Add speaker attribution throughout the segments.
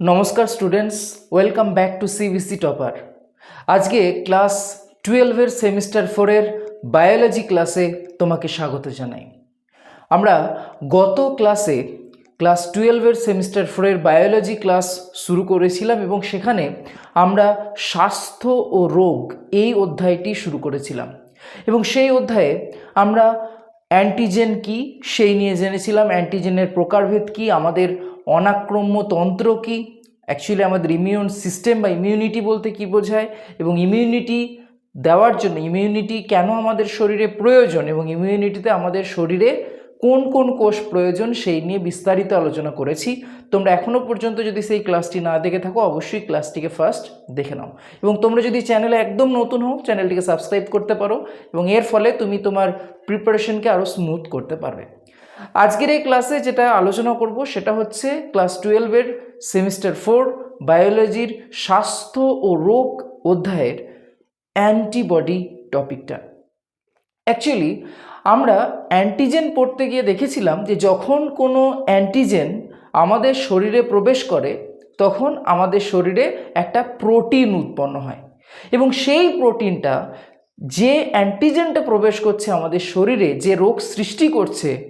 Speaker 1: নমস্কার students welcome back to CBC topper আজকে class টুয়েলভের সেমিস্টার ফোরের বায়োলজি ক্লাসে তোমাকে স্বাগত জানাই। আমরা গত ক্লাসে ক্লাস টুয়েলভের সেমিস্টার ফোরের বায়োলজি ক্লাস শুরু করেছিলাম এবং সেখানে আমরা স্বাস্থ্য ও রোগ এই অধ্যায়টি শুরু করেছিলাম। এবং সেই অধ্যায়ে আমরা অ্যান্টিজেন কি, সেই নিয়ে জেনেছিলাম। অ্যান্টিজেনের প্রকারভেদ কি, আমাদের অনাক্রম্য তন্ত্র কি? অ্যাকচুয়ালি আমাদের ইমিউন সিস্টেম বা ইমিউনিটি বলতে কি বোঝায়? এবং ইমিউনিটি দেওয়ার জন্য ইমিউনিটি কেন আমাদের শরীরে প্রয়োজন? এবং ইমিউনিটিতে আমাদের শরীরে কোন কোন কোষ প্রয়োজন? সেই নিয়ে বিস্তারিত আলোচনা করেছি। তোমরা এখনও পর্যন্ত যদি সেই ক্লাসটি না দেখে থাকো, অবশ্যই ক্লাসটিকে ফার্স্ট দেখে নাও। এবং তোমরা যদি চ্যানেলে একদম নতুন হও চ্যানেলটিকে সাবস্ক্রাইব করতে পারো। এবং এর ফলে তুমি তোমার প্রিপারেশনকে আরও স্মুথ করতে পারবে। আজকের এই ক্লাসে যেটা আলোচনা করব সেটা হচ্ছে ক্লাস টুয়েলভের সেমিস্টার ফোর বায়োলজির স্বাস্থ্য ও রোগ অধ্যায়ের অ্যান্টিবডি টপিকটা অ্যাকচুয়ালি আমরা অ্যান্টিজেন পড়তে গিয়ে দেখেছিলাম যে যখন কোনো অ্যান্টিজেন আমাদের শরীরে প্রবেশ করে, তখন আমাদের শরীরে একটা প্রোটিন উৎপন্ন হয়। এবং সেই প্রোটিনটা যে অ্যান্টিজেনটা প্রবেশ করছে আমাদের শরীরে, যে রোগ সৃষ্টি করছে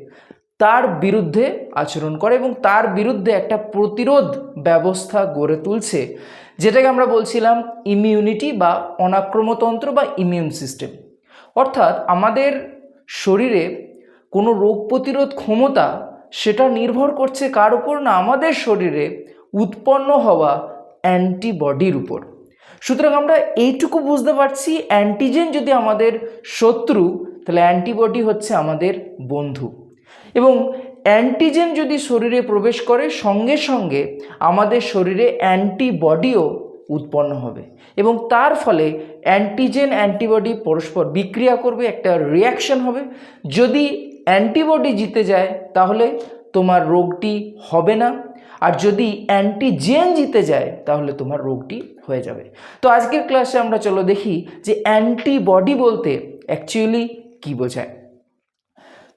Speaker 1: তার বিরুদ্ধে আচরণ করে এবং তার বিরুদ্ধে একটা প্রতিরোধ ব্যবস্থা গড়ে তুলছে, যেটাকে আমরা বলছিলাম ইমিউনিটি বা অনাক্রমতন্ত্র বা ইমিউন সিস্টেম অর্থাৎ আমাদের শরীরে কোনো রোগ প্রতিরোধ ক্ষমতা সেটা নির্ভর করছে কার উপর না আমাদের শরীরে উৎপন্ন হওয়া অ্যান্টিবডির উপর। সুতরাং আমরা এইটুকু বুঝতে পারছি অ্যান্টিজেন যদি আমাদের শত্রু, তাহলে অ্যান্টিবডি হচ্ছে আমাদের বন্ধু। এবং অ্যান্টিজেন যদি শরীরে প্রবেশ করে, সঙ্গে সঙ্গে আমাদের শরীরে অ্যান্টিবডিও উৎপন্ন হবে। এবং তার ফলে অ্যান্টিজেন অ্যান্টিবডি পরস্পর বিক্রিয়া করবে, একটা রিয়াকশন হবে। যদি অ্যান্টিবডি জিতে যায়, তাহলে তোমার রোগটি হবে না। আর যদি অ্যান্টিজেন জিতে যায়, তাহলে তোমার রোগটি হয়ে যাবে। তো আজকের ক্লাসে আমরা চলো দেখি যে অ্যান্টিবডি বলতে অ্যাকচুয়ালি কী বোঝায়।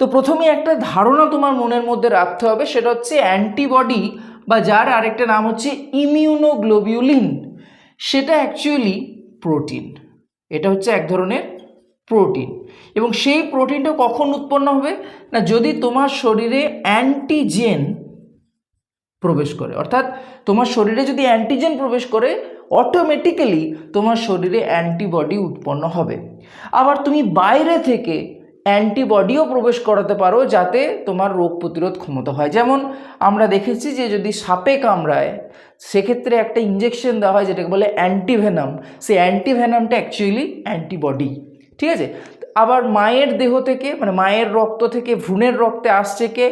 Speaker 1: তো প্রথমে একটা ধারণা তোমার মনের মধ্যে রাখতে হবে, সেটা হচ্ছে অ্যান্টিবডি বা যার আরেকটা নাম হচ্ছে ইমিউনোগ্লোবিউলিন। সেটা অ্যাকচুয়ালি প্রোটিন। এটা হচ্ছে এক ধরনের প্রোটিন। এবং সেই প্রোটিনটা কখন উৎপন্ন হবে? না, যদি তোমার শরীরে অ্যান্টিজেন প্রবেশ করে, অর্থাৎ তোমার শরীরে যদি অ্যান্টিজেন প্রবেশ করে অটোমেটিক্যালি তোমার শরীরে অ্যান্টিবডি উৎপন্ন হবে। আবার তুমি বাইরে থেকে অ্যান্টিবডিও প্রবেশ করাতে পারো যাতে তোমার রোগ প্রতিরোধ ক্ষমতা হয়। যেমন আমরা দেখেছি যে যদি সাপে কামড়ায়, সেক্ষেত্রে একটা ইঞ্জেকশন দেওয়া হয় যেটাকে বলে অ্যান্টিভেনাম। সেই অ্যান্টিভেনামটা অ্যাকচুয়ালি অ্যান্টিবডি, ঠিক আছে? আবার মায়ের দেহ থেকে মানে মায়ের রক্ত থেকে, ভ্রূণের রক্তে আসছে কে?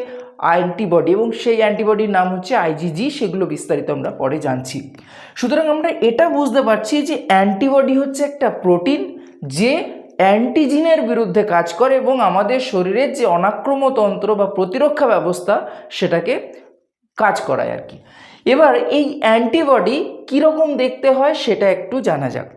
Speaker 1: অ্যান্টিবডি, এবং সেই অ্যান্টিবডির নাম হচ্ছে আইজিজি সেগুলো বিস্তারিত আমরা পরে জানছি। সুতরাং আমরা এটা বুঝতে পারছি যে অ্যান্টিবডি হচ্ছে একটা প্রোটিন যে অ্যান্টিজিনের বিরুদ্ধে কাজ করে এবং আমাদের শরীরের যে অনাক্রমতন্ত্র বা প্রতিরক্ষা ব্যবস্থা, সেটাকে কাজ করায় আর কি। এবার এই অ্যান্টিবডি কীরকম দেখতে হয়, সেটা একটু জানা যাক।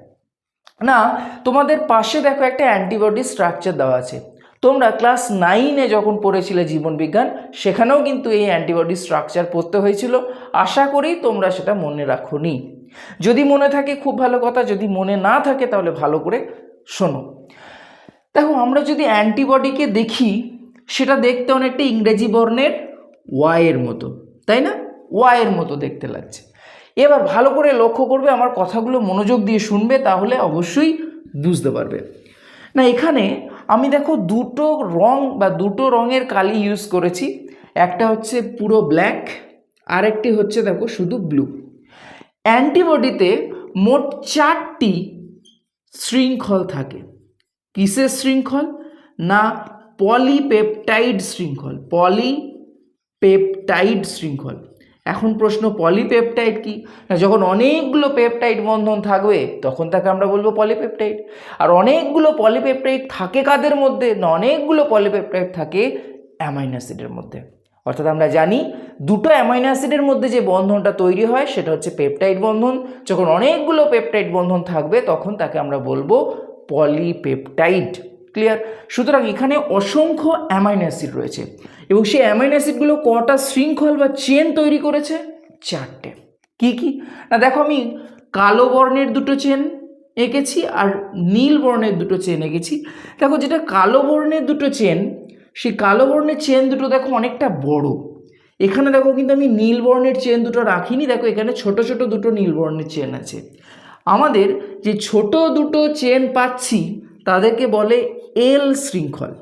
Speaker 1: না, তোমাদের পাশে দেখো একটা অ্যান্টিবডি স্ট্রাকচার দেওয়া আছে। তোমরা ক্লাস নাইনে যখন পড়েছিলে জীবনবিজ্ঞান, সেখানেও কিন্তু এই অ্যান্টিবডি স্ট্রাকচার পড়তে হয়েছিল। আশা করি তোমরা সেটা মনে রাখো যদি মনে থাকে, খুব ভালো কথা, যদি মনে না থাকে, তাহলে ভালো করে শোনো। দেখো, আমরা যদি অ্যান্টিবডিকে দেখি, সেটা দেখতে অনেকটা ইংরেজি বর্ণের ওয়াইয়ের মতো, তাই না? ওয়াইয়ের মতো দেখতে লাগছে। এবার ভালো করে লক্ষ্য করবে, আমার কথাগুলো মনোযোগ দিয়ে শুনবে, তাহলে অবশ্যই বুঝতে পারবে। না, এখানে আমি দেখো দুটো রং বা দুটো রঙের কালি ইউজ করেছি। একটা হচ্ছে পুরো ব্ল্যাক আরেকটি হচ্ছে দেখো শুধু ব্লু অ্যান্টিবডিতে মোট চারটি শৃঙ্খল থাকে। কিসের শৃঙ্খল? না, পলিপেপটাইড শৃঙ্খল। পলিপেপটাইড শৃঙ্খল। এখন প্রশ্ন, পলিপেপটাইড কি? না, যখন অনেকগুলো পেপটাইড বন্ধন থাকবে, তখন তাকে আমরা বলব পলিপেপটাইড। আর অনেকগুলো পলিপেপটাইড থাকে কাদের মধ্যে? না, অনেকগুলো পলিপেপটাইড থাকে অ্যামাইনো অ্যাসিডের মধ্যে। অর্থাৎ আমরা জানি, দুটো অ্যামাইনো অ্যাসিডের মধ্যে যে বন্ধনটা তৈরি হয়, সেটা হচ্ছে পেপটাইড বন্ধন। যখন অনেকগুলো পেপটাইড বন্ধন থাকবে, তখন তাকে আমরা বলব পলিপেপটাইড ক্লিয়ার সুতরাং এখানে অসংখ্য অ্যামাইনো অ্যাসিড রয়েছে। এবং সেই অ্যামাইনো অ্যাসিডগুলো কটা শৃঙ্খল বা চেন তৈরি করেছে? চারটে। কি কি? না, দেখো আমি কালো বর্ণের দুটো চেন এঁকেছি আর নীল বর্ণের দুটো চেন এঁকেছি। দেখো যেটা কালো বর্ণের দুটো চেন সেই কালো বর্ণের চেন দুটো দেখো অনেকটা বড়। এখানে দেখো কিন্তু আমি নীল বর্ণের চেন দুটো রাখিনি, দেখো এখানে ছোট ছোট দুটো নীল বর্ণের চেন আছে। আমাদের যে ছোট দুটো চেন পাচ্ছি, তাদেরকে বলে এল শৃঙ্খল।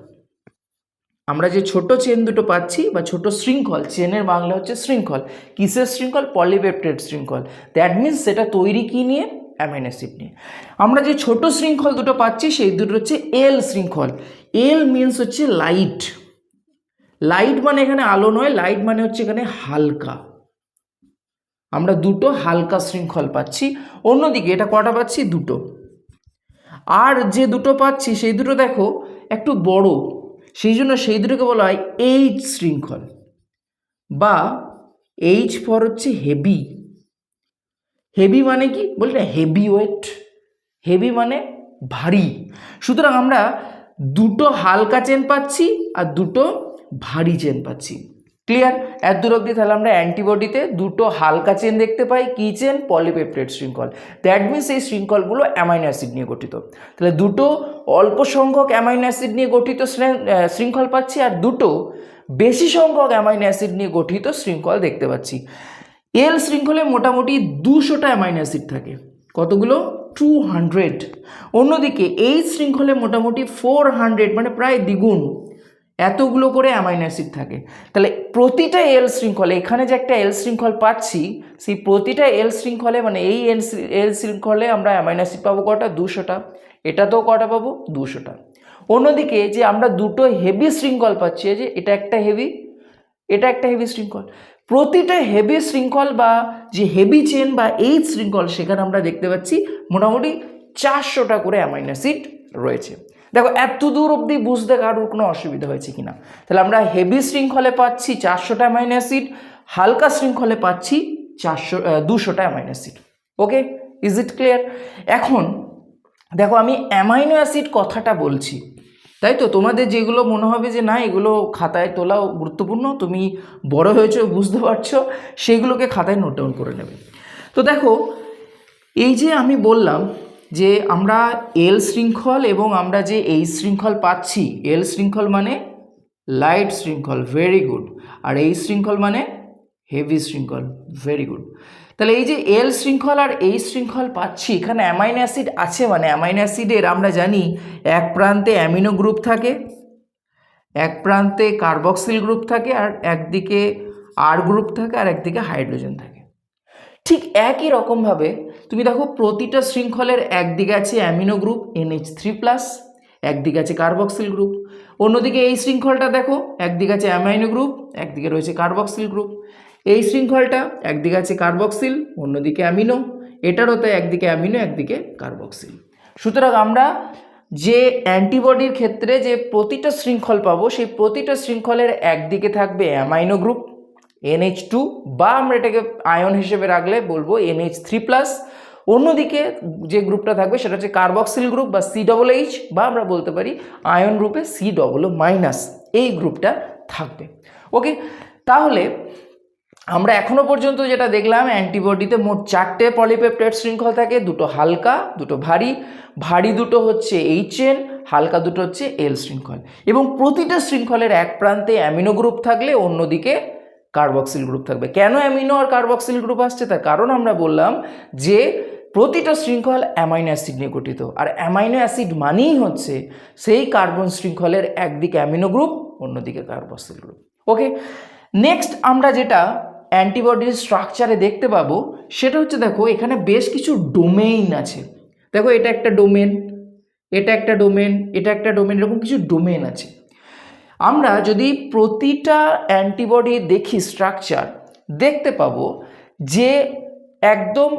Speaker 1: আমরা যে ছোট চেন দুটো পাচ্ছি বা ছোট শৃঙ্খল, চেনের বাংলা হচ্ছে শৃঙ্খল। কিসের শৃঙ্খল? পলিপেপটেড শৃঙ্খল। দ্যাট মিন্স সেটা তৈরি কী নিয়ে? অ্যামাইনো অ্যাসিড নিয়ে। আমরা যে ছোট শৃঙ্খল দুটো পাচ্ছি, সেই দুটো হচ্ছে এল শৃঙ্খল। এল মিন্স হচ্ছে লাইট লাইট মানে এখানে আলো নয় লাইট মানে হচ্ছে এখানে হালকা। আমরা দুটো হালকা শৃঙ্খল পাচ্ছি, অন্যদিকে এটা কটা পাচ্ছি? দুটো। আর যে দুটো পাচ্ছি, সেই দুটো দেখো একটু বড়, সেই জন্য সেই দুটোকে বলা হয় এইচ শৃঙ্খল বা এইচ ফর হচ্ছে হেভি হেভি মানে কি? বলি না হেভি ওয়েট হেভি মানে ভারী। সুতরাং আমরা দুটো হালকা চেন পাচ্ছি আর দুটো ভারী চেন পাচ্ছি। ক্লিয়ার এত দূর অবধি তাহলে আমরা অ্যান্টিবডিতে দুটো হালকা চেন দেখতে পাই, কি চেন পলিপেপটেড শৃঙ্খল। দ্যাট মিনস এই শৃঙ্খলগুলো অ্যামাইনো অ্যাসিড নিয়ে গঠিত। তাহলে দুটো অল্প সংখ্যক অ্যামাইনো অ্যাসিড নিয়ে গঠিত শৃঙ্খল পাচ্ছি আর দুটো বেশি সংখ্যক অ্যামাইনো অ্যাসিড নিয়ে গঠিত শৃঙ্খল দেখতে পাচ্ছি। এল শৃঙ্খলে মোটামুটি দুশোটা অ্যামাইনো অ্যাসিড থাকে। কতগুলো? টু হান্ড্রেড অন্যদিকে এই শৃঙ্খলে মোটামুটি ফোর হান্ড্রেড মানে প্রায় দ্বিগুণ। এতগুলো করে অ্যামাইনো অ্যাসিড থাকে। তাহলে প্রতিটা এল শৃঙ্খলে, এখানে যে একটা এল শৃঙ্খল পাচ্ছি, সেই প্রতিটা এল শৃঙ্খলে মানে এই এল এল শৃঙ্খলে আমরা অ্যামাইনো অ্যাসিড পাবো কটা? দুশোটা। এটাতেও কটা পাবো? দুশোটা। অন্যদিকে যে আমরা দুটো হেভি শৃঙ্খল পাচ্ছি যে এটা একটা হেভি, এটা একটা হেভি শৃঙ্খল। প্রতিটা হেভি শৃঙ্খল বা যে হেভি চেন বা এই শৃঙ্খল, সেখানে আমরা দেখতে পাচ্ছি মোটামুটি চারশোটা করে অ্যামাইনো অ্যাসিড রয়েছে। দেখো, এত দূর অবধি বুঝতে কারোর কোনো অসুবিধা হয়েছে কিনা তাহলে আমরা হেভি শৃঙ্খলে পাচ্ছি চারশোটা অ্যামাইনো অ্যাসিড হালকা শৃঙ্খলে পাচ্ছি চারশো দুশোটা amino acid okay is it clear এখন, দেখো, আমি অ্যামাইনো অ্যাসিড কথাটা বলছি। তাই তো? তোমাদের যেগুলো মনে হবে যে, না, এগুলো খাতায় তোলাও গুরুত্বপূর্ণ, তুমি বড় হয়েছো, বুঝতে পারছ সেইগুলোকে খাতায় নোট ডাউন করে নেবে। তো দেখো, এই যে আমি বললাম যে আমরা এল শৃঙ্খল এবং আমরা যে এই শৃঙ্খল পাচ্ছি এল শৃঙ্খল মানে লাইট শৃঙ্খল ভেরি গুড আর এই শৃঙ্খল মানে হেভি শৃঙ্খল ভেরি গুড তাহলে এই যে এল শৃঙ্খল আর এই শৃঙ্খল পাচ্ছি, এখানে অ্যামাইনো অ্যাসিড আছে মানে অ্যামাইনো অ্যাসিডের আমরা জানি এক প্রান্তে অ্যামিনো গ্রুপ থাকে, এক প্রান্তে কার্বক্সিল গ্রুপ থাকে আর একদিকে আর গ্রুপ থাকে আর একদিকে হাইড্রোজেন থাকে। ঠিক একই রকমভাবে তুমি দেখো, প্রতিটা শৃঙ্খলের একদিকে আছে amino group NH three plus একদিকে আছে কার্বক্সিল গ্রুপ অন্যদিকে এই শৃঙ্খলটা দেখো, একদিকে আছে অ্যামাইনো গ্রুপ একদিকে রয়েছে কার্বক্সিল গ্রুপ এই শৃঙ্খলটা একদিকে আছে কার্বক্সিল অন্যদিকে অ্যামিনো এটারও তো একদিকে অ্যামিনো একদিকে কার্বক্সিল সুতরাং আমরা যে অ্যান্টিবডির ক্ষেত্রে যে প্রতিটা শৃঙ্খল পাবো, সেই প্রতিটা শৃঙ্খলের একদিকে থাকবে অ্যামাইনো গ্রুপ এনএইচ টু বা আমরা এটাকে আয়ন হিসেবে রাখলে বলব এনএইচ থ্রি প্লাস অন্যদিকে যে গ্রুপটা থাকবে সেটা হচ্ছে কার্বক্সিল গ্রুপ বা সি ডবল এইচ বা আমরা বলতে পারি আয়ন গ্রুপে সি ডবল মাইনাস এই গ্রুপটা থাকবে। ওকে, তাহলে আমরা এখনও পর্যন্ত যেটা দেখলাম, অ্যান্টিবডিতে মোট চারটে পলিপেপটাইড শৃঙ্খল থাকে, দুটো হালকা, দুটো ভারী ভারী দুটো হচ্ছে এইচ এন হালকা দুটো হচ্ছে এল শৃঙ্খল। এবং প্রতিটা শৃঙ্খলের এক প্রান্তে অ্যামিনো গ্রুপ থাকলে অন্যদিকে কার্বক্সিল গ্রুপ থাকবে। কেন অ্যামিনো আর কার্বক্সিল গ্রুপ আসছে? তার কারণ আমরা বললাম যে প্রতিটা শৃঙ্খল অ্যামাইনো অ্যাসিড নিয়ে গঠিত। আর অ্যামাইনো অ্যাসিড মানেই হচ্ছে সেই কার্বন শৃঙ্খলের একদিকে অ্যামিনো গ্রুপ, অন্যদিকে কার্বক্সিল গ্রুপ। ওকে নেক্সট আমরা যেটা অ্যান্টিবডির স্ট্রাকচারে দেখতে পাবো, সেটা হচ্ছে দেখো, এখানে বেশ কিছু ডোমেইন আছে। দেখো, এটা একটা ডোমেন এটা একটা ডোমেন এটা একটা ডোমেন এরকম কিছু ডোমেন আছে। আমরা যদি প্রতিটা অ্যান্টিবডি দেখি স্ট্রাকচার, দেখতে পাবো যে একদম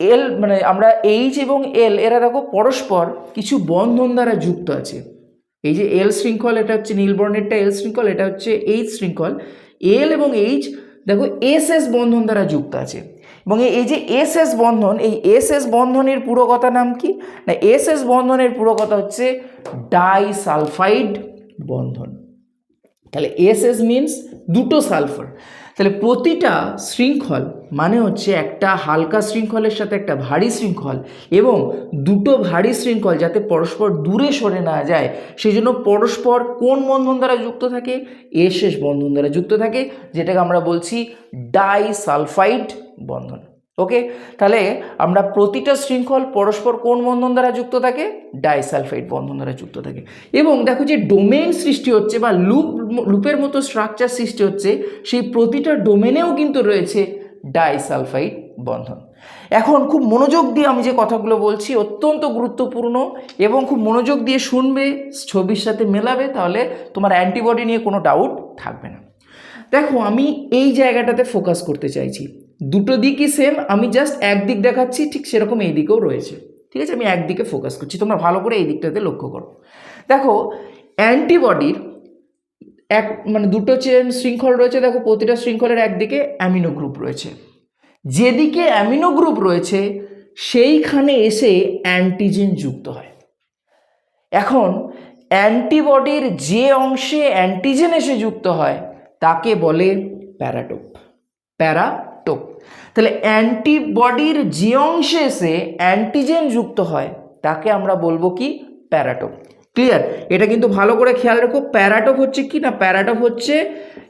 Speaker 1: এল মানে আমরা এইচ এবং এল এরা দেখো পরস্পর কিছু বন্ধন দ্বারা যুক্ত আছে। এই যে এল শৃঙ্খল, এটা হচ্ছে নীলবর্ণেরটা এল শৃঙ্খল, এটা হচ্ছে এইচ শৃঙ্খল। এল এবং এইচ দেখো এস এস বন্ধন দ্বারা যুক্ত আছে। এবং এই যে এস এস বন্ধন, এই এস এস বন্ধনের পুরো কথা নাম কি? না এস এস বন্ধনের পুরো কথা হচ্ছে ডাইসালফাইড বন্ধন। তাহলে এস এস মিনস দুটো সালফার তাহলে প্রতিটা শৃঙ্খল মানে হচ্ছে একটা হালকা শৃঙ্খলের সাথে একটা ভারী শৃঙ্খল এবং দুটো ভারী শৃঙ্খল যাতে পরস্পর দূরে সরে না যায় সেই জন্য পরস্পর কোন বন্ধন দ্বারা যুক্ত থাকে? এর শেষ বন্ধন দ্বারা যুক্ত থাকে, যেটাকে আমরা বলছি ডাইসালফাইড বন্ধন। ওকে তাহলে আমরা প্রতিটা শৃঙ্খল পরস্পর কোন বন্ধন দ্বারা যুক্ত থাকে? ডাইসালফাইড বন্ধন দ্বারা যুক্ত থাকে। এবং দেখো যে ডোমেন সৃষ্টি হচ্ছে বা লুপ, লুপের মতো স্ট্রাকচার সৃষ্টি হচ্ছে, সেই প্রতিটা ডোমেনেও কিন্তু রয়েছে ডাইসালফাইড বন্ধন। এখন খুব মনোযোগ দিয়ে আমি যে কথাগুলো বলছি অত্যন্ত গুরুত্বপূর্ণ এবং খুব মনোযোগ দিয়ে শুনবে, ছবির সাথে মেলাবে, তাহলে তোমার অ্যান্টিবডি নিয়ে কোনো ডাউট থাকবে না। দেখো আমি এই জায়গাটাতে ফোকাস করতে চাইছি। দুটো দিকই সেম আমি জাস্ট একদিক দেখাচ্ছি, ঠিক সেরকম এই দিকেও রয়েছে। ঠিক আছে? আমি একদিকে ফোকাস করছি। তোমরা ভালো করে এই দিকটাতে লক্ষ্য করো। দেখো অ্যান্টিবডির এক মানে দুটো চেন শৃঙ্খল রয়েছে। দেখো, প্রতিটা শৃঙ্খলের একদিকে অ্যামিনো গ্রুপ রয়েছে। যেদিকে অ্যামিনো গ্রুপ রয়েছে, সেইখানে এসে অ্যান্টিজেন যুক্ত হয়। এখন অ্যান্টিবডির যে অংশে অ্যান্টিজেন এসে যুক্ত হয়, তাকে বলে প্যারাটোপ। প্যারাটোপ তাহলে অ্যান্টিবডির যে অংশে এসে অ্যান্টিজেন যুক্ত হয়, তাকে আমরা বলব কি? প্যারাটোপ। ক্লিয়ার? এটা কিন্তু ভালো করে খেয়াল রেখো, প্যারাটোপ হচ্ছে কি না? প্যারাটোপ হচ্ছে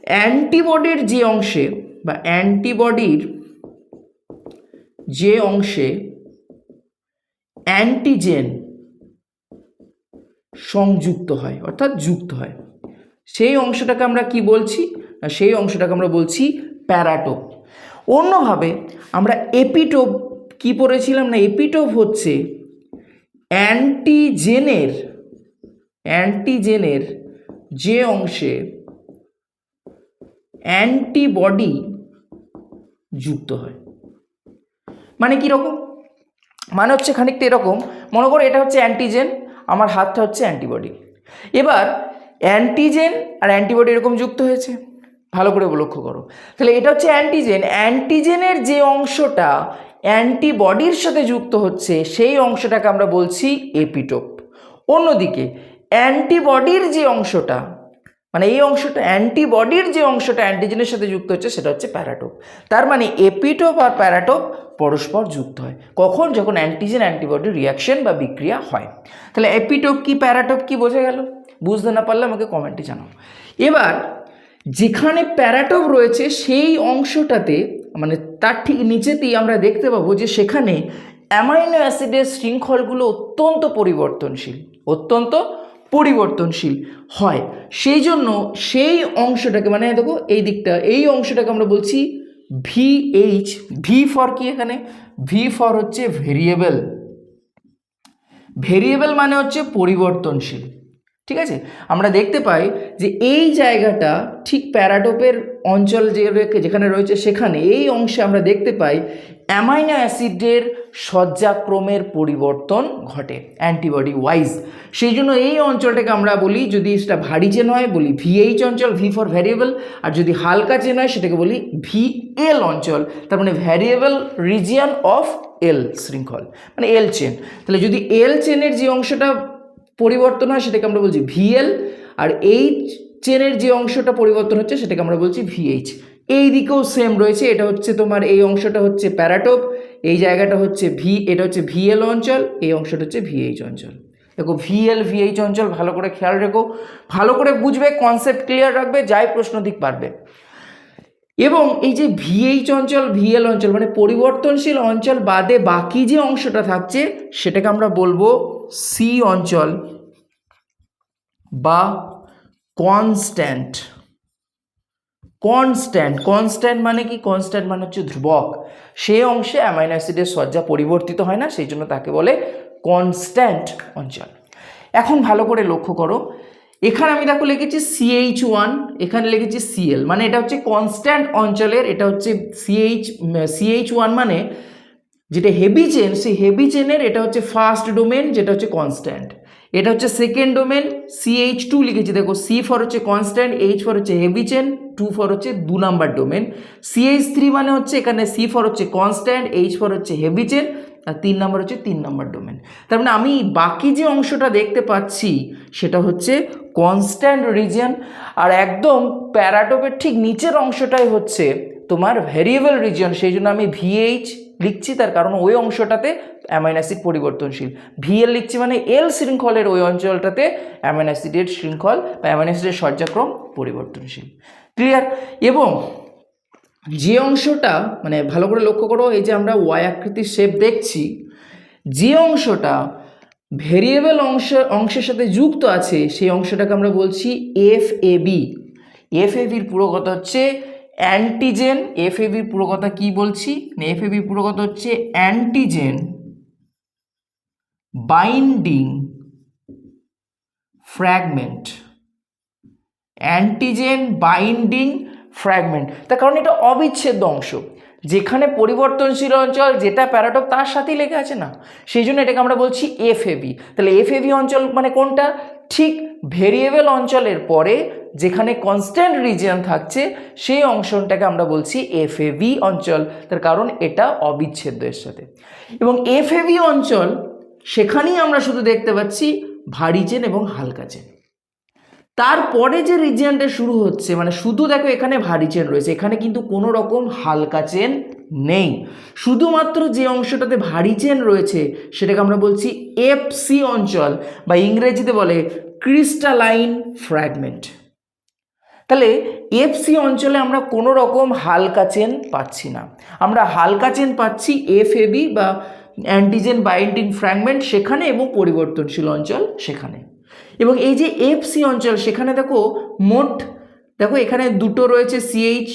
Speaker 1: অ্যান্টিবডির যে অংশে বা অ্যান্টিবডির যে অংশে অ্যান্টিজেন সংযুক্ত হয়, অর্থাৎ যুক্ত হয়। সেই অংশটাকে আমরা কি বলছি? সেই অংশটাকে আমরা বলছি প্যারাটোপ। অন্যভাবে আমরা এপিটোপ কি পড়েছিলাম না? এপিটোপ হচ্ছে অ্যান্টিজেনের অ্যান্টিজেনের যে অংশে অ্যান্টিবডি যুক্ত হয়। মানে কীরকম মানে হচ্ছে খানিকটা এরকম। মনে করো এটা হচ্ছে অ্যান্টিজেন, আমার হাতটা হচ্ছে অ্যান্টিবডি। এবার অ্যান্টিজেন আর অ্যান্টিবডি এরকম যুক্ত হয়েছে। ভালো করে লক্ষ্য করো। তাহলে এটা হচ্ছে অ্যান্টিজেন অ্যান্টিজেনের যে অংশটা অ্যান্টিবডির সাথে যুক্ত হচ্ছে, সেই অংশটাকে আমরা বলছি এপিটোপ অন্যদিকে অ্যান্টিবডির যে অংশটা মানে এই অংশটা অ্যান্টিবডির যে অংশটা অ্যান্টিজেনের সাথে যুক্ত হচ্ছে, সেটা হচ্ছে প্যারাটোপ তার মানে এপিটোপ আর প্যারাটোপ পরস্পর যুক্ত হয়। কখন? যখন অ্যান্টিজেন অ্যান্টিবডি রিয়াকশন বা বিক্রিয়া হয়। তাহলে এপিটোপ কি প্যারাটোপ কি বোঝা গেল? বুঝতে না পারলে আমাকে কমেন্টে জানাও। এবার যেখানে প্যারাটোপ রয়েছে, সেই অংশটাতে মানে তার ঠিক নিচেতেই আমরা দেখতে পাবো যে সেখানে অ্যামাইনো অ্যাসিডের শৃঙ্খলগুলো অত্যন্ত পরিবর্তনশীল অত্যন্ত পরিবর্তনশীল হয়। সেই জন্য সেই অংশটাকে মানে দেখো এই দিকটা, এই অংশটাকে আমরা বলছি ভিএইচ ভি ফর কি এখানে? ভি ফর হচ্ছে ভেরিয়েবল। ভেরিয়েবল মানে হচ্ছে পরিবর্তনশীল। ঠিক আছে? আমরা দেখতে পাই যে এই জায়গাটা ঠিক প্যারাডোপের অঞ্চল যে যেখানে রয়েছে সেখানে এই অংশে আমরা দেখতে পাই অ্যামাইনো অ্যাসিডের সজ্জাক্রমের পরিবর্তন ঘটে, অ্যান্টিবডি ওয়াইজ। সেই জন্য এই অঞ্চলটাকে আমরা বলি, যদি সেটা ভারী চেন হয় বলি ভিএইচ অঞ্চল, ভি ফর ভ্যারিয়েবল, আর যদি হালকা চেন হয় সেটাকে বলি ভি এল অঞ্চল, তার মানে ভ্যারিয়েবল রিজিয়ান অফ এল শৃঙ্খল মানে এল চেন। তাহলে যদি এল চেনের যে অংশটা পরিবর্তন হয় সেটাকে আমরা বলছি ভিএল আর এইচ চেনের যে অংশটা পরিবর্তন হচ্ছে সেটাকে আমরা বলছি ভিএইচ এই দিকেও সেম রয়েছে, এটা হচ্ছে তোমার, এই অংশটা হচ্ছে প্যারাটোপ এই জায়গাটা হচ্ছে ভি এটা হচ্ছে ভিএল অঞ্চল, এই অংশটা হচ্ছে ভিএইচ অঞ্চল। দেখো ভিএল ভিএইচ অঞ্চল ভালো করে খেয়াল রেখো, ভালো করে বুঝবে কনসেপ্ট ক্লিয়ার রাখবে, যাই প্রশ্ন দিক পারবে। এবং এই যে ভিএইচ অঞ্চল ভিএল অঞ্চল মানে পরিবর্তনশীল অঞ্চল বাদে বাকি যে অংশটা থাকছে, সেটাকে আমরা বলব সি অঞ্চল বা কনস্ট্যান্ট কনস্ট্যান্ট কনস্ট্যান্ট মানে কি? কনস্ট্যান্ট মানে হচ্ছে ধ্রুবক। সেই অংশে অ্যামাইনো অ্যাসিডের সজ্জা পরিবর্তিত হয় না, সেই জন্য তাকে বলে কনস্ট্যান্ট অঞ্চল। এখন ভালো করে লক্ষ্য করো এখানে আমি দেখো লিখেছি সিএইচ ওয়ান এখানে লিখেছি সিএল মানে এটা হচ্ছে কনস্ট্যান্ট অঞ্চলের, এটা হচ্ছে সিএইচ সিএইচ ওয়ান মানে যেটা হেভি চেন সেই হেভি চেনের এটা হচ্ছে ফার্স্ট ডোমেন যেটা হচ্ছে কনস্ট্যান্ট এটা হচ্ছে সেকেন্ড ডোমেন সিএইচ টু লিখেছি, দেখো সি ফর হচ্ছে কনস্ট্যান্ট এইচ ফর হচ্ছে হেভি চেন টু ফর হচ্ছে দু নাম্বার ডোমেন সিএইচ থ্রি মানে হচ্ছে এখানে সি ফর হচ্ছে কনস্ট্যান্ট এইচ ফর হচ্ছে হেভি চেন আর তিন নাম্বার হচ্ছে তিন নাম্বার ডোমেন তার মানে আমি বাকি যে অংশটা দেখতে পাচ্ছি, সেটা হচ্ছে কনস্ট্যান্ট রিজিয়ন আর একদম প্যারাটোপের ঠিক নিচের অংশটাই হচ্ছে তোমার ভেরিয়েবল রিজিয়ন সেই জন্য আমি ভিএইচ লিখছি, তার কারণ ওই অংশটাতে অ্যামাইন অ্যাসিড পরিবর্তনশীল। ভিএল লিখছি মানে এল শৃঙ্খলের ওই অঞ্চলটাতে অ্যামাইন অ্যাসিডের শৃঙ্খল বা অ্যামাইন সজ্জাক্রম পরিবর্তনশীল। ক্লিয়ার এবং যে অংশটা মানে ভালো করে লক্ষ্য করো, এই যে আমরা ওয়াই আকৃতির শেপ দেখছি, যে অংশটা ভেরিয়েবল অংশ, অংশের সাথে যুক্ত আছে, সেই অংশটাকে আমরা বলছি F A B F A বির পুরো কথা হচ্ছে অ্যান্টিজেন এফ এ বির পুরো কথা কী বলছি? এফ এ বির পুরো কথা হচ্ছে antigen binding fragment antigen binding fragment তার কারণ এটা অবিচ্ছেদ্য অংশ। যেখানে পরিবর্তনশীল অঞ্চল যেটা প্যারাটপ তার সাথেই লেগে আছে না। সেই জন্য এটাকে আমরা বলছি এফএবি তাহলে এফএবি অঞ্চল মানে কোনটা? ঠিক ভেরিয়েবল অঞ্চলের পরে যেখানে কনস্ট্যান্ট রিজিয়ন থাকছে, সেই অংশটাকে আমরা বলছি এফএবি অঞ্চল। তার কারণ এটা অবিচ্ছেদ্য এর সাথে। এবং এফএবি অঞ্চল, সেখানেই আমরা শুধু দেখতে পাচ্ছি ভারী চেন এবং হালকা চেন তারপরে যে রিজিয়নটা শুরু হচ্ছে মানে শুধু দেখো এখানে ভারী চেন রয়েছে, এখানে কিন্তু কোনো রকম হালকা চেন নেই। শুধুমাত্র যে অংশটাতে ভারী চেন রয়েছে, সেটাকে আমরা বলছি এফসি অঞ্চল, বা ইংরেজিতে বলে ক্রিস্টালাইন ফ্র্যাগমেন্ট তাহলে এফসি অঞ্চলে আমরা কোনো রকম হালকা চেন পাচ্ছি না। আমরা হালকা চেন পাচ্ছি এফ এবি বা অ্যান্টিজেন বাইন্ডিং ফ্র্যাগমেন্ট সেখানে এবং পরিবর্তনশীল অঞ্চল সেখানে। এবং এই যে এফ সি অঞ্চল, সেখানে দেখো মোট, দেখো এখানে দুটো রয়েছে সিএইচ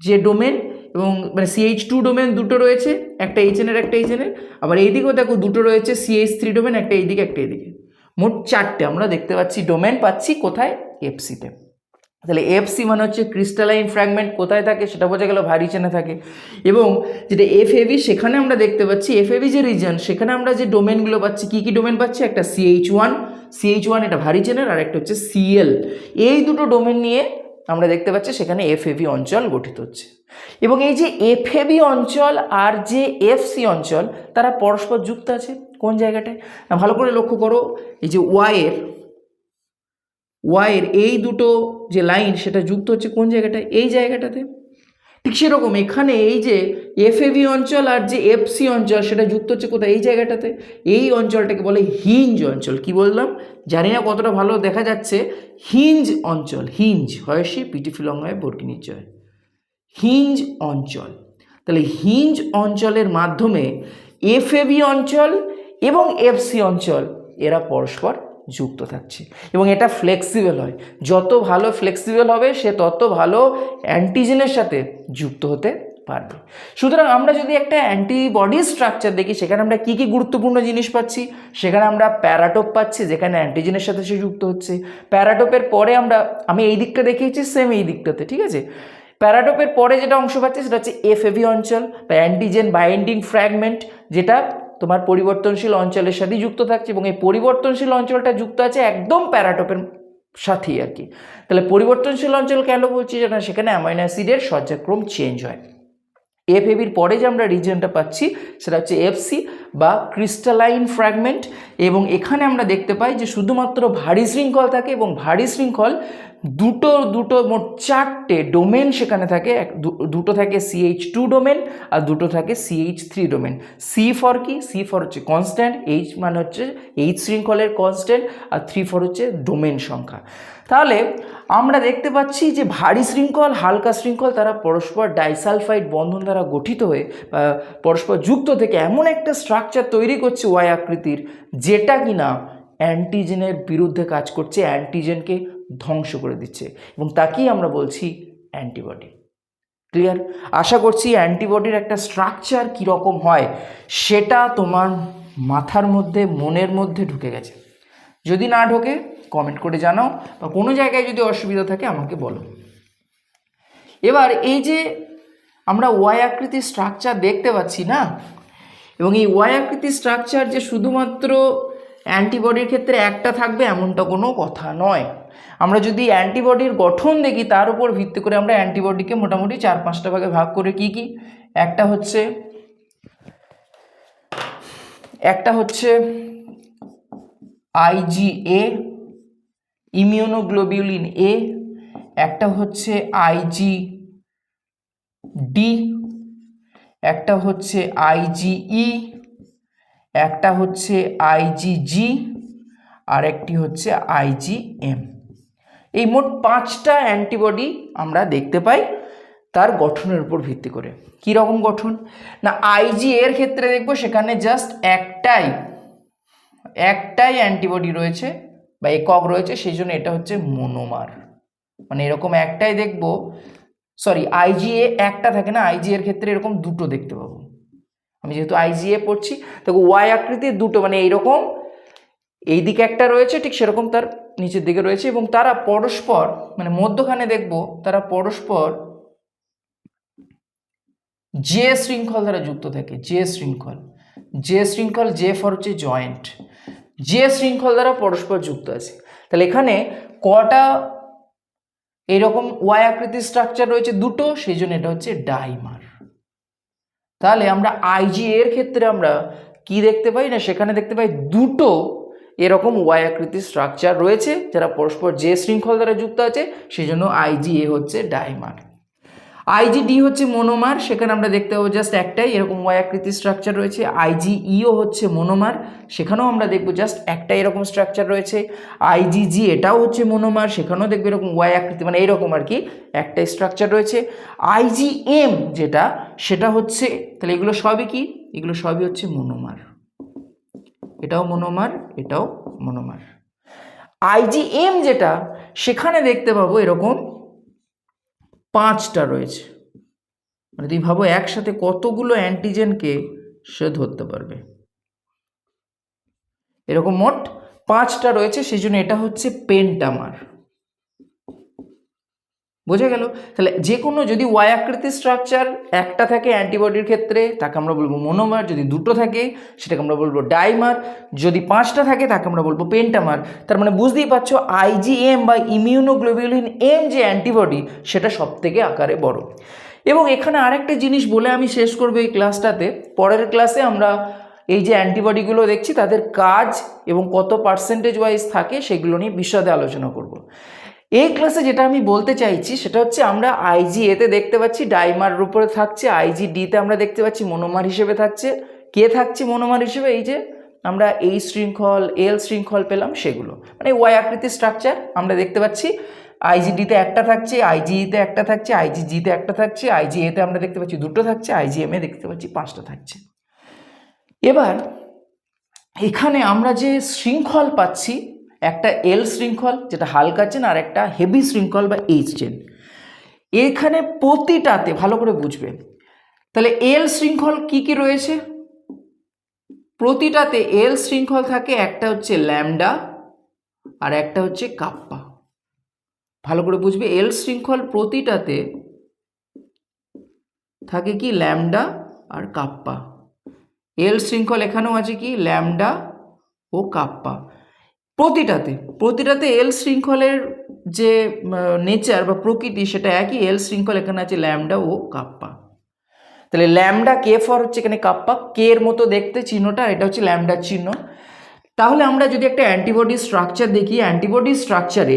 Speaker 1: যে ডোমেন এবং মানে সিএইচ টু ডোমেন দুটো রয়েছে, একটা এইচএনের একটা এইচএনের আবার এইদিকেও দেখো দুটো রয়েছে সিএইচ থ্রি ডোমেন একটা এইদিকে একটা এইদিকে। মোট চারটে, আমরা দেখতে পাচ্ছি ডোমেন পাচ্ছি কোথায়? এফসিতে তাহলে এফসি মানে হচ্ছে ক্রিস্টালাইন ফ্র্যাগমেন্ট কোথায় থাকে সেটা বোঝা গেল ভারী চেনে থাকে। এবং যেটা এফ এবি সেখানে আমরা দেখতে পাচ্ছি এফ এবি যে রিজন সেখানে আমরা যে ডোমেনগুলো পাচ্ছি, কী কী ডোমেন পাচ্ছি? একটা সিএইচ ওয়ান সিএইচ ওয়ান এটা ভারী চেনের আর একটা হচ্ছে সিএল এই দুটো ডোমেন নিয়ে আমরা দেখতে পাচ্ছি সেখানে এফ এবি অঞ্চল গঠিত হচ্ছে। এবং এই যে এফ এবি অঞ্চল আর যে এফসি অঞ্চল, তারা পরস্পর যুক্ত আছে। কোন জায়গাটায়? ভালো করে লক্ষ্য করো, এই যে ওয়াইয়ের ওয়াইয়ের এই দুটো যে লাইন সেটা যুক্ত হচ্ছে কোন জায়গাটায়? এই জায়গাটাতে। ঠিক সেরকম এখানে এই যে এফএবি অঞ্চল আর যে এফসি অঞ্চল সেটা যুক্ত হচ্ছে কোথায়? এই জায়গাটাতে। এই অঞ্চলটাকে বলে হিঞ্জ অঞ্চল। কি বললাম? জানি না কতটা ভালো দেখা যাচ্ছে। হিঞ্জ অঞ্চল। হিঞ্জ হয়সি পিটি ফিলঙ্গায় বর্গি নিশ্চয় হিঞ্জ অঞ্চল। তাহলে হিঞ্জ অঞ্চলের মাধ্যমে এফএবি অঞ্চল এবং এফসি অঞ্চল, এরা পরস্পর যুক্ত থাকছে। এবং এটা ফ্লেক্সিবল হয়। যত ভালো ফ্লেক্সিবল হবে, সে তত ভালো অ্যান্টিজেনের সাথে যুক্ত হতে পারবে। সুতরাং আমরা যদি একটা অ্যান্টিবডি স্ট্রাকচার দেখি, সেখানে আমরা কী কী গুরুত্বপূর্ণ জিনিস পাচ্ছি? সেখানে আমরা প্যারাটোপ পাচ্ছি, যেখানে অ্যান্টিজেনের সাথে সে যুক্ত হচ্ছে। প্যারাটোপের পরে আমরা, আমি এই দিকটা দেখিয়েছি সেম এই দিকটাতে, ঠিক আছে? প্যারাটোপের পরে যেটা অংশ পাচ্ছি, সেটা হচ্ছে এফএভি অঞ্চল, বা অ্যান্টিজেন বাইন্ডিং ফ্র্যাগমেন্ট যেটা তোমার পরিবর্তনশীল অঞ্চলের সাথেই যুক্ত থাকছে এবং এই পরিবর্তনশীল অঞ্চলটা যুক্ত আছে একদম প্যারাটোপের সাথেই আর কি। তাহলে পরিবর্তনশীল অঞ্চল কেন বলছি যেন সেখানে অ্যামাইনো অ্যাসিডের সজ্জাক্রম চেঞ্জ হয়। এফ এবির পরে যে আমরা রিজনটা পাচ্ছি, সেটা হচ্ছে এফসি বা ক্রিস্টালাইন ফ্র্যাগমেন্ট এবং এখানে আমরা দেখতে পাই যে শুধুমাত্র ভারী শৃঙ্খল থাকে এবং ভারী শৃঙ্খল দুটো দুটো মোট চারটে ডোমেন সেখানে থাকে। এক দুটো থাকে সিএইচ টু ডোমেন আর দুটো থাকে CH three domain C for কি? সি ফর হচ্ছে কনস্ট্যান্ট এইচ মানে হচ্ছে এইচ শৃঙ্খলের কনস্ট্যান্ট আর থ্রি ফর হচ্ছে ডোমেন সংখ্যা। তাহলে আমরা দেখতে পাচ্ছি যে ভারী শৃঙ্খল, হালকা শৃঙ্খল তারা পরস্পর ডাইসালফাইড বন্ধন দ্বারা গঠিত হয়ে পরস্পর যুক্ত থেকে এমন একটা স্ট্রাকচার তৈরি করছে ওয়াই আকৃতির, যেটা কিনা অ্যান্টিজেনের বিরুদ্ধে কাজ করছে অ্যান্টিজেনকে ধ্বংস করে দিচ্ছে। এবং তাকেই আমরা বলছি অ্যান্টিবডি ক্লিয়ার আশা করছি অ্যান্টিবডির একটা স্ট্রাকচার কীরকম হয়, সেটা তোমার মাথার মধ্যে, মনের মধ্যে ঢুকে গেছে। যদি না ঢোকে কমেন্ট করে জানাও বা কোনো জায়গায় যদি অসুবিধা থাকে আমাকে বলো। এবার এই যে আমরা ওয়াই আকৃতির স্ট্রাকচার দেখতে পাচ্ছি না, এবং এই ওয়াই আকৃতির স্ট্রাকচার যে শুধুমাত্র অ্যান্টিবডির ক্ষেত্রে একটা থাকবে এমনটা কোনো কথা নয়। আমরা যদি অ্যান্টিবডির গঠন দেখি, তার উপর ভিত্তি করে আমরা অ্যান্টিবডিকে মোটামুটি চার পাঁচটা ভাগে ভাগ করে কি কি? একটা হচ্ছে একটা হচ্ছে আইজিএ ইমিউনোগ্লোবিউলিন এ, একটা হচ্ছে আইজি ডি, একটা হচ্ছে আইজিই একটা হচ্ছে আইজিজি আর একটি হচ্ছে আইজিএম এই মোট পাঁচটা অ্যান্টিবডি আমরা দেখতে পাই তার গঠনের উপর ভিত্তি করে। কী রকম গঠন? না আইজি এর ক্ষেত্রে দেখব সেখানে জাস্ট একটাই একটাই অ্যান্টিবডি রয়েছে। বা একক রয়েছে সেই জন্য এটা হচ্ছে মনোমার। মানে এরকম একটাই দেখব সরি আইজিএ একটা থাকে না আইজি এর ক্ষেত্রে এরকম দুটো দেখতে পাবো। আমি যেহেতু আইজিএ পড়ছি, দেখো ওয়াই আকৃতির দুটো মানে এইরকম এই দিকে একটা রয়েছে, ঠিক সেরকম তার নিচের দিকে রয়েছে, এবং তারা পরস্পর মানে মধ্যখানে দেখব, তারা পরস্পর যে শৃঙ্খল দ্বারা যুক্ত থাকে যে শৃঙ্খল। যে শৃঙ্খল যে ফর হচ্ছে জয়েন্ট যে শৃঙ্খল দ্বারা পরস্পর যুক্ত আছে। তাহলে এখানে কটা এরকম ওয়াই আকৃতির স্ট্রাকচার রয়েছে দুটো সেই জন্য এটা হচ্ছে ডাইমার তাহলে আমরা আইজি এর ক্ষেত্রে আমরা কি দেখতে পাই না, সেখানে দেখতে পাই দুটো এরকম ওয়াই আকৃতির স্ট্রাকচার রয়েছে, যারা পরস্পর যে শৃঙ্খল দ্বারা যুক্ত আছে সেই জন্য আইজি এ হচ্ছে ডাইমার আইজিডি হচ্ছে মনোমার সেখানে আমরা দেখতে পাবো জাস্ট একটাই, এরকম ওয়াই আকৃতির স্ট্রাকচার রয়েছে। আইজিইও হচ্ছে মনোমার সেখানেও আমরা দেখব জাস্ট একটাই এরকম স্ট্রাকচার রয়েছে। আইজিজি এটাও হচ্ছে মনোমার সেখানেও দেখব এরকম ওয়াই আকৃতি মানে এইরকম আর কি, একটাই স্ট্রাকচার রয়েছে। আইজিএম যেটা, সেটা হচ্ছে, তাহলে এগুলো সবই কি? এগুলো সবই হচ্ছে মনোমার এটাও মনোমার এটাও মনোমার আইজিএম যেটা, সেখানে দেখতে পাবো এরকম পাঁচটা রয়েছে। মানে তুমি ভাবো একসাথে কতগুলো অ্যান্টিজেনকে সে ধরতে পারবে? এরকম মোট পাঁচটা রয়েছে, সেই জন্য এটা হচ্ছে পেন্টামার বোঝা গেল? তাহলে যে কোনো যদি ওয়াই আকৃতির স্ট্রাকচার একটা থাকে অ্যান্টিবডির ক্ষেত্রে, তাকে আমরা বলব মনোমার যদি দুটো থাকে, সেটাকে আমরা বলব ডাইমার যদি পাঁচটা থাকে, তাকে আমরা বলব পেন্টামার তার মানে বুঝতেই পারছ আইজিএম বা ইমিউনোগ্লোবিউলিন এম যে অ্যান্টিবডি সেটা সব থেকে আকারে বড়। এবং এখানে আরেকটা জিনিস বলে আমি শেষ করব এই ক্লাসটাতে পরের ক্লাসে আমরা এই যে অ্যান্টিবডিগুলো দেখছি, তাদের কাজ এবং কত পার্সেন্টেজ ওয়াইজ থাকে সেগুলো নিয়ে বিশদে আলোচনা করব। এই ক্লাসে যেটা আমি বলতে চাইছি, সেটা হচ্ছে আমরা আইজি এতে দেখতে পাচ্ছি ডাইমার উপরে থাকছে আইজি ডিতে আমরা দেখতে পাচ্ছি মনোমার হিসেবে থাকছে। কে থাকছে মনোমার হিসেবে? এই যে আমরা এই শৃঙ্খল এল শৃঙ্খল পেলাম সেগুলো। মানে ওয়াই আকৃতির স্ট্রাকচার আমরা দেখতে পাচ্ছি আইজিডিতে একটা থাকছে আইজিইতে একটা থাকছে আইজিজিতে একটা থাকছে আইজিএতে আমরা দেখতে পাচ্ছি দুটো থাকছে আইজিএমে দেখতে পাচ্ছি পাঁচটা থাকছে। এবার এখানে আমরা যে শৃঙ্খল পাচ্ছি, একটা এল শৃঙ্খল, যেটা হালকা চেন আর একটা হেভি শৃঙ্খল বা এইচ চেন এখানে প্রতিটাতে, ভালো করে বুঝবে, তাহলে এল শৃঙ্খল কি কি রয়েছে? প্রতিটাতে এল শৃঙ্খল থাকে, একটা হচ্ছে ল্যামডা আর একটা হচ্ছে কাপ্পা ভালো করে বুঝবে এল শৃঙ্খল প্রতিটাতে থাকে কি ল্যামডা আর কাপ্পা এল শৃঙ্খল এখানেও আছে কি? ল্যামডা ও কাপ্পা। প্রতিটাতে প্রতিটাতে এল শৃঙ্খলের যে নেচার বা প্রকৃতি সেটা একই এল শৃঙ্খল এখানে আছে ল্যামডা ও কাপ্পা। তাহলে ল্যামডা কে ফর হচ্ছে এখানে কাপ্পা? কে এর মতো দেখতে চিহ্নটা? এটা হচ্ছে ল্যামডার চিহ্ন। তাহলে আমরা যদি একটা অ্যান্টিবডি স্ট্রাকচার দেখি অ্যান্টিবডি স্ট্রাকচারে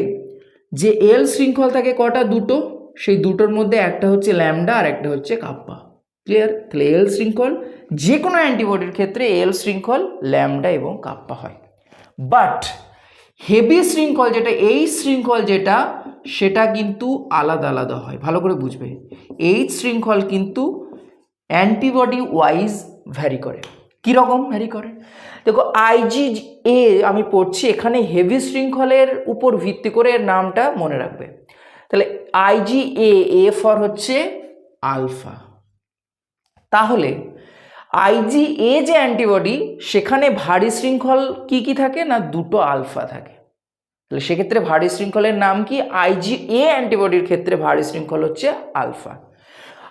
Speaker 1: যে এল শৃঙ্খল থাকে কটা? দুটো। সেই দুটোর মধ্যে একটা হচ্ছে ল্যামডা আর একটা হচ্ছে কাপ্পা। ক্লিয়ার তাহলে এল শৃঙ্খল যে কোনো অ্যান্টিবডির ক্ষেত্রে এল শৃঙ্খল ল্যামডা এবং কাপ্পা হয়। বাট হেভি শৃঙ্খল যেটা, এই শৃঙ্খল যেটা, সেটা কিন্তু আলাদা আলাদা হয়। ভালো করে বুঝবে। এই শৃঙ্খল কিন্তু অ্যান্টিবডি ওয়াইজ ভ্যারি করে। কীরকম ভ্যারি করে? দেখো আইজি এ আমি পড়ছি, এখানে হেভি শৃঙ্খলের উপর ভিত্তি করে এর নামটা মনে রাখবে। তাহলে আইজি এ এ ফর হচ্ছে আলফা তাহলে আইজি এ যে অ্যান্টিবডি, সেখানে ভারী শৃঙ্খল কি কি থাকে না দুটো আলফা থাকে? তাহলে সেক্ষেত্রে ভারী শৃঙ্খলের নাম কি? আইজি এ অ্যান্টিবডির ক্ষেত্রে ভারী শৃঙ্খল হচ্ছে আলফা।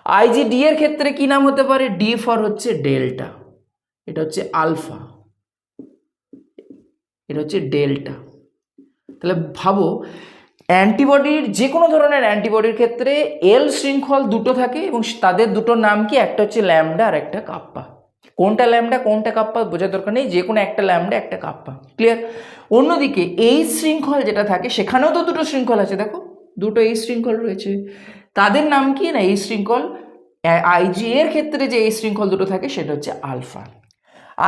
Speaker 1: আইজি ডি এর ক্ষেত্রে কি নাম হতে পারে? ডি ফর হচ্ছে ডেল্টা। এটা হচ্ছে আলফা। এটা হচ্ছে ডেল্টা। তাহলে ভাবো অ্যান্টিবডির যে কোনো ধরনের অ্যান্টিবডির ক্ষেত্রে এল শৃঙ্খল দুটো থাকে এবং তাদের দুটোর নাম কি? একটা হচ্ছে ল্যামডা আর একটা কাপ্পা। কোনটা ল্যামডা, কোনটা কাপ্পা বোঝার দরকার নেই যে কোনো একটা ল্যামডা, একটা কাপ্পা। ক্লিয়ার অন্যদিকে এই শৃঙ্খল যেটা থাকে, সেখানেও তো দুটো শৃঙ্খল আছে, দেখো। দুটো এই শৃঙ্খল রয়েছে। তাদের নাম কি? না, এই শৃঙ্খল আইজি এর ক্ষেত্রে যে এই শৃঙ্খল দুটো থাকে, সেটা হচ্ছে আলফা।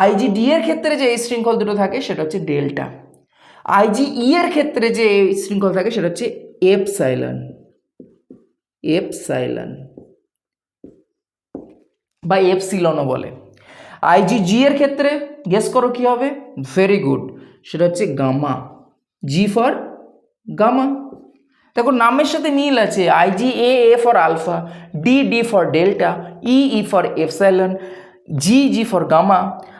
Speaker 1: আইজি ডি এর ক্ষেত্রে যে এই শৃঙ্খল দুটো থাকে, সেটা হচ্ছে ডেল্টা। আইজি ই এর ক্ষেত্রে যে শৃঙ্খল থাকে সেটা হচ্ছে এফ সাইলন এফ সাইলন বা এফসিলনও বলে। আইজি জি এর ক্ষেত্রে গেস করো কি হবে? ভেরি গুড সেটা হচ্ছে গামা। G for gamma. দেখো, নামের সাথে মিল আছে। Ig A A for alpha D D for delta E E for epsilon G G for gamma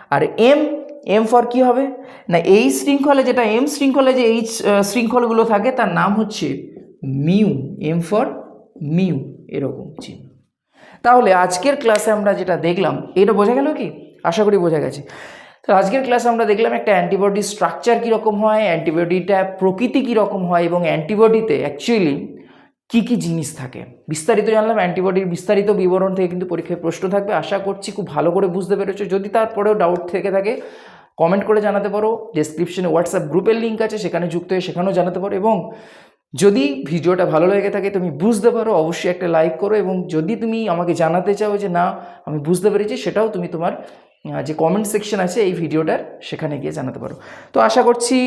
Speaker 1: R M M for কি হবে? না এই শৃঙ্খলে যেটা এম শৃঙ্খলে যে এই আহ, শৃঙ্খলগুলো থাকে তার নাম হচ্ছে মিউ এম ফর মিউ এরকম চিহ্ন। তাহলে আজকের ক্লাসে আমরা যেটা দেখলাম এটা বোঝা গেল কি? আশা করি বোঝা গেছে। তো আজকের ক্লাসে আমরা দেখলাম একটা অ্যান্টিবডির স্ট্রাকচার কীরকম হয় অ্যান্টিবডিটা প্রকৃতি কীরকম হয় এবং অ্যান্টিবডিতে অ্যাকচুয়ালি কী কী জিনিস থাকে। বিস্তারিত জানলাম অ্যান্টিবডির বিস্তারিত বিবরণ থেকে কিন্তু পরীক্ষায় প্রশ্ন থাকবে। আশা করছি খুব ভালো করে বুঝতে পেরেছ। যদি তারপরেও ডাউট থেকে থাকে কমেন্ট করে জানাতে পারো ডেসক্রিপশনে হোয়াটসঅ্যাপ গ্রুপের লিঙ্ক আছে, সেখানে যুক্ত হয়ে সেখানেও জানাতে পারো এবং যদি ভিডিওটা ভালো লেগে থাকে তুমি বুঝতে পারো, অবশ্যই একটা লাইক করো এবং যদি তুমি আমাকে জানাতে চাও যে না, আমি বুঝতে পেরেছি, সেটাও তুমি তোমার যে কমেন্ট সেকশন আছে এই ভিডিওটার সেখানে গিয়ে জানাতে পারো। তো আশা করছি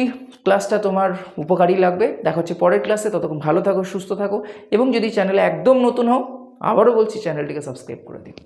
Speaker 1: ক্লাসটা তোমার উপকারী লাগবে। দেখা হচ্ছে পরের ক্লাসে ততক্ষণ ভালো থাকো, সুস্থ থাকো এবং যদি চ্যানেলে একদম নতুন হও, আবারও বলছি চ্যানেলটিকে সাবস্ক্রাইব করে দিও।